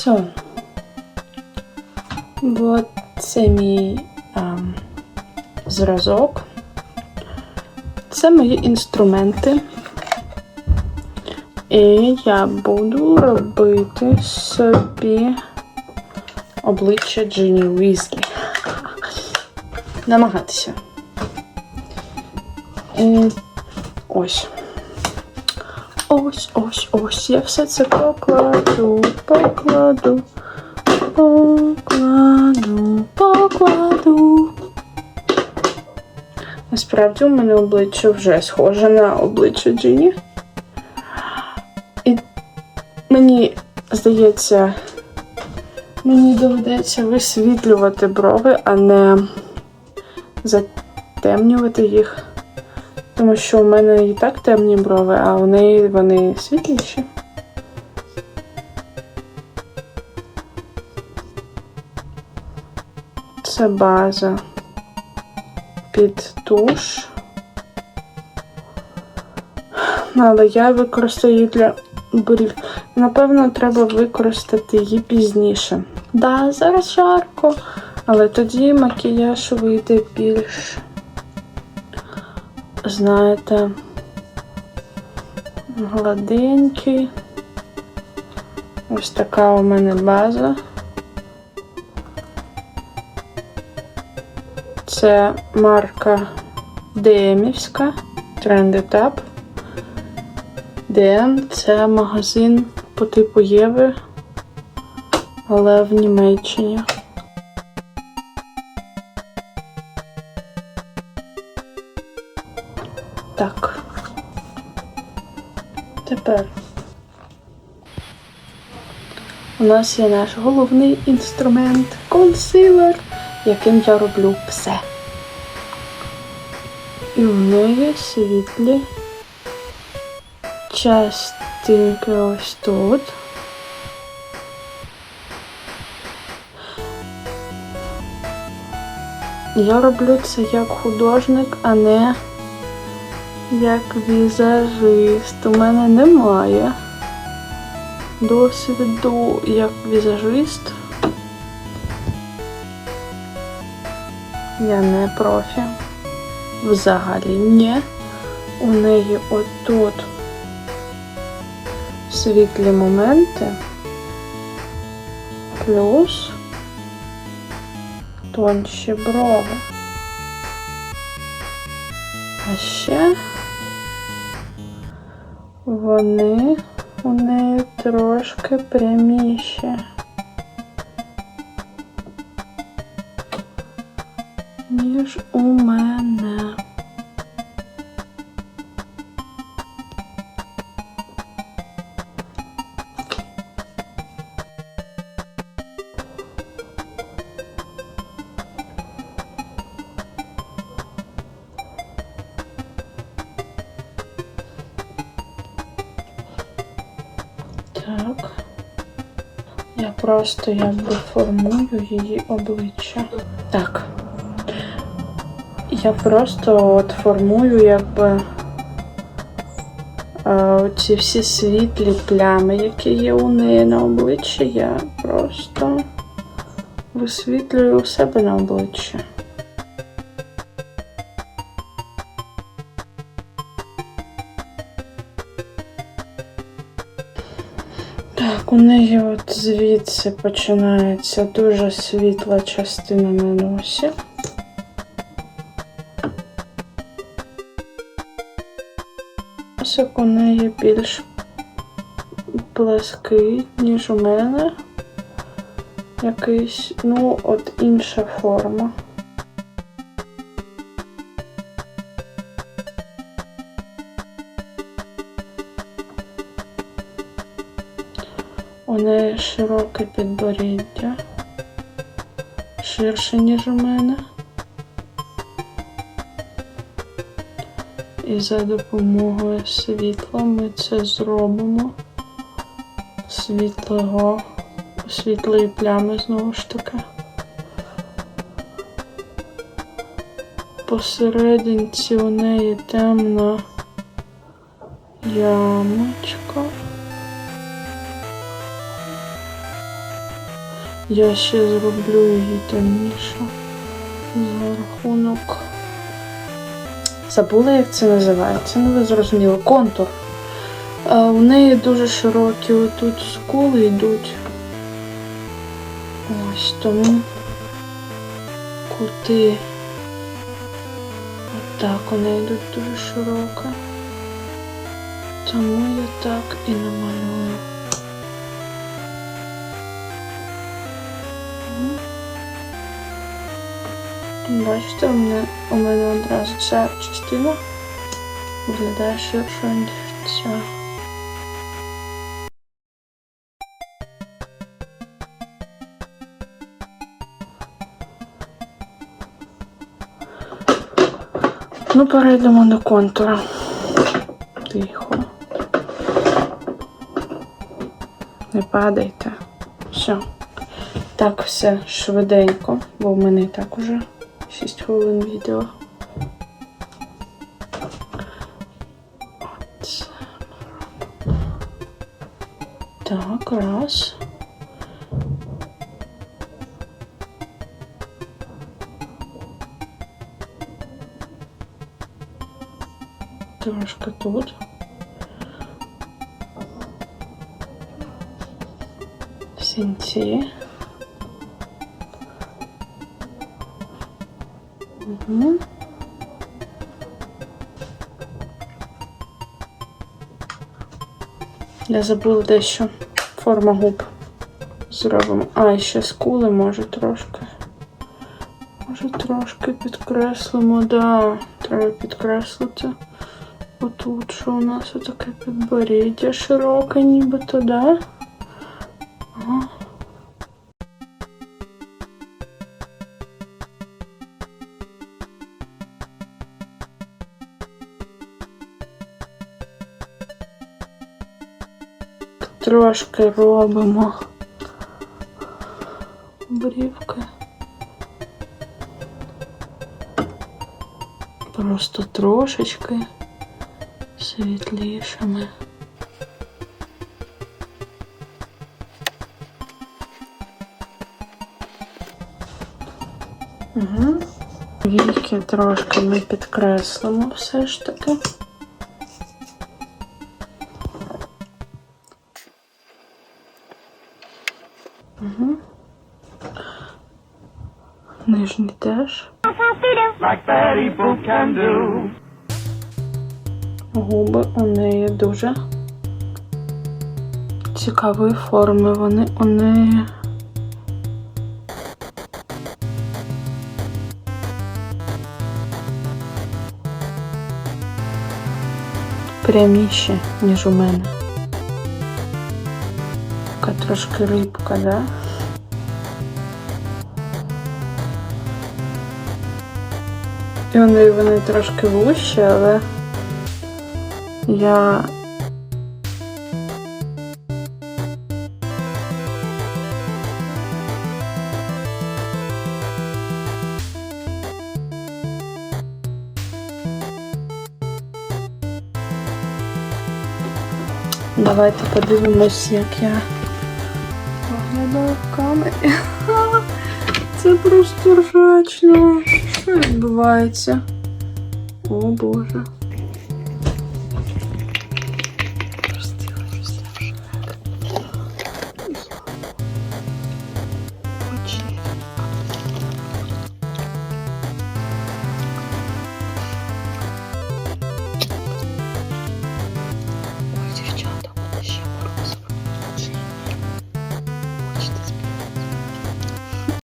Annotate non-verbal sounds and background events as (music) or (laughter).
So. От це мій ем, зразок. Це мої інструменти. І я буду робити собі обличчя Джині Уізлі. Намагатися. І ось. Ось, ось, ось. Я все це покладу, покладу, покладу, покладу. Насправді у мене обличчя вже схоже на обличчя Джині. І мені здається, мені доведеться висвітлювати брови, а не затемнювати їх. Тому що у мене і так темні брови, а у неї вони світліші. Це база під туш. Але я використаю її для брів. Напевно, треба використати її пізніше. Да, зараз жарко, але тоді макіяж вийде більш, знаєте, гладенький. Ось така у мене база. Це марка Демівська, Trend Etap. DM це магазин по типу Єви, але в Німеччині. Тепер у нас є наш головний інструмент консилер, яким я роблю все. І в неї світлі частинки ось тут. Я роблю це як художник, а не як візажист. У мене немає досвіду як візажист. Я не профі. Взагалі ні. У неї отут світлі моменти, плюс тонші брови. А ще вони у неї трошки пряміші. Ніж у мене. Так. Я просто якби формую її обличчя. Так. Я просто от формую якби е, ці всі світлі плями, які є у неї на обличчі, я просто висвітлюю у себе на обличчі. У неї от звідси починається дуже світла частина на носі. Носик у неї більш плаский, ніж у мене. Якийсь, ну, от інша форма. У неї широке підборіддя, ширше, ніж у мене. І за допомогою світла ми це зробимо світлого, світлої плями знову ж таки. Посерединці у неї темна ямочка. Я ще зроблю її темніше за рахунок. Забула, як це називається. Ну, ви зрозуміли, контур. А, у неї дуже широкі отут скули йдуть. Ось тому кути. Отак вони йдуть дуже широко. Тому я так і намалюю. Бачите, у мене, у мене одразу ця частина виглядає ширше, ніж ця. Ну, перейдемо до контура. Тихо. Не падайте. Все. Так, все швиденько, бо в мене і так уже 6 хвилин відео. Оце. Так, раз. Трошки тут. Сінці. Угу. Я забула дещо. Форма губ. Зробимо. А, ще скули може трошки. Може трошки підкреслимо, да. Треба підкреслити. Отут, що у нас отаке підборіддя широке, нібито, да? Ага. Трошки робимо брівки. Просто трошечки світлішими. Угу. Віки трошки ми підкреслимо все ж таки. Нижній теж. Губи у неї дуже цікавої форми. Вони у неї. Пряміші, ніж у мене. Така трошки рибка, да? Вони, вони трошки вущі, але я Давайте подивимось, як я виглядаю в камері. (laughs) Це просто ржачно. Що відбувається? О Боже.